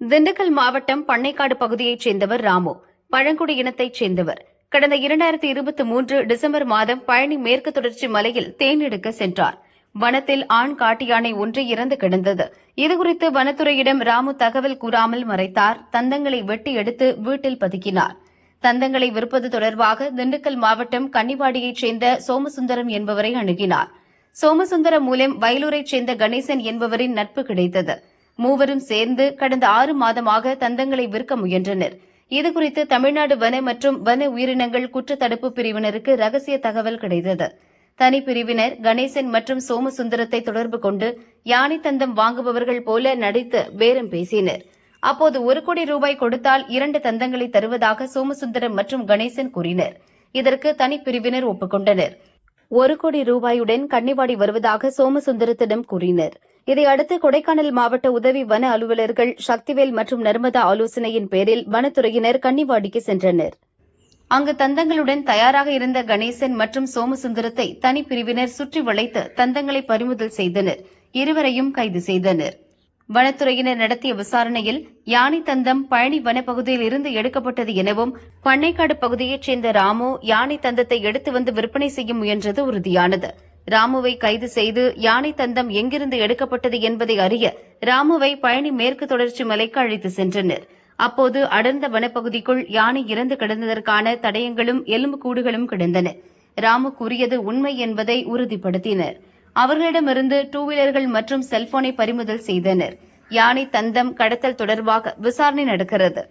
திண்டுக்கல் மாவட்டம் பண்ணைக்காடு பகுதியைச் சேர்ந்தவர் ராமு. பழங்குடி இனத்தைச் சேர்ந்தவர். கடந்த இரண்டாயிரத்தி இருபத்தி மூன்று டிசம்பர் மாதம் பழனி மேற்கு தொடர்ச்சி மலையில் தேன் எடுக்க சென்றார். வனத்தில் ஆண் காட்டு யானை ஒன்று இறந்து கிடந்தது. இதுகுறித்து வனத்துறையிடம் ராமு தகவல் கூறாமல் மறைத்தார். தந்தங்களை வெட்டி எடுத்து வீட்டில் பதுக்கினார். தந்தங்களை விற்பது தொடர்பாக திண்டுக்கல் மாவட்டம் கன்னிவாடியைச் சேர்ந்த சோமசுந்தரம் என்பவரை அணுகினார். சோமசுந்தரம் மூலம் வயலூரைச் சேர்ந்த கணேசன் என்பவரின் நட்பு கிடைத்தது. மூவரும் சேர்ந்து கடந்த ஆறு மாதமாக தந்தங்களை விற்க முயன்றனர். இதுகுறித்து தமிழ்நாடு வன மற்றும் வன உயிரினங்கள் குற்றத்தடுப்பு பிரிவினருக்கு ரகசிய தகவல் கிடைத்தது. தனிப்பிரிவினர் கணேசன் மற்றும் சோமசுந்தரத்தை தொடர்பு கொண்டு யானை தந்தம் வாங்குபவர்கள் போல நடித்து பேரம் பேசினர். அப்போது ஒரு கோடி ரூபாய் கொடுத்தால் இரண்டு தந்தங்களை தருவதாக சோமசுந்தரம் மற்றும் கணேசன் கூறினர். இதற்கு தனிப்பிரிவினர் ஒப்புக்கொண்டனர். ஒரு கோடி ரூபாயுடன் கன்னிவாடி வருவதாக சோமசுந்தரத்திடம் கூறினர். இதையடுத்து கொடைக்கானல் மாவட்ட உதவி வன அலுவலர்கள் சக்திவேல் மற்றும் நர்மதா ஆலோசனையின் பேரில் வனத்துறையினர் கன்னிவாடிக்கு சென்றனர். அங்கு தந்தங்களுடன் தயாராக இருந்த கணேசன் மற்றும் சோமசுந்தரத்தை தனிப்பிரிவினர் சுற்றி வளைத்து தந்தங்களை பறிமுதல் செய்தனர். இருவரையும் கைது செய்தனர். வனத்துறையினர் நடத்திய விசாரணையில் யானை தந்தம் பழனி வனப்பகுதியில் இருந்து எடுக்கப்பட்டது எனவும் பண்ணைக்காடு பகுதியைச் சேர்ந்த ராமு யானை தந்தத்தை எடுத்து வந்து விற்பனை செய்ய முயன்றது உறுதியானது. ராமுவை கைது செய்து யானை தந்தம் எங்கிருந்து எடுக்கப்பட்டது என்பதை அறிய ராமுவை பழனி மேற்கு தொடர்ச்சி மலைக்கு அழைத்து சென்றனர். அப்போது அடர்ந்த வனப்பகுதிக்குள் யானை இறந்து கிடந்ததற்கான தடயங்களும் எலும்புக்கூடுகளும் கிடந்தன. ராமு கூறியது உண்மை என்பதை உறுதிப்படுத்தினர். அவர்களிடமிருந்து டூ வீலர்கள் மற்றும் செல்போனை பறிமுதல் செய்தனர். யானை தந்தம் கடத்தல் தொடர்பாக விசாரணை நடக்கிறது.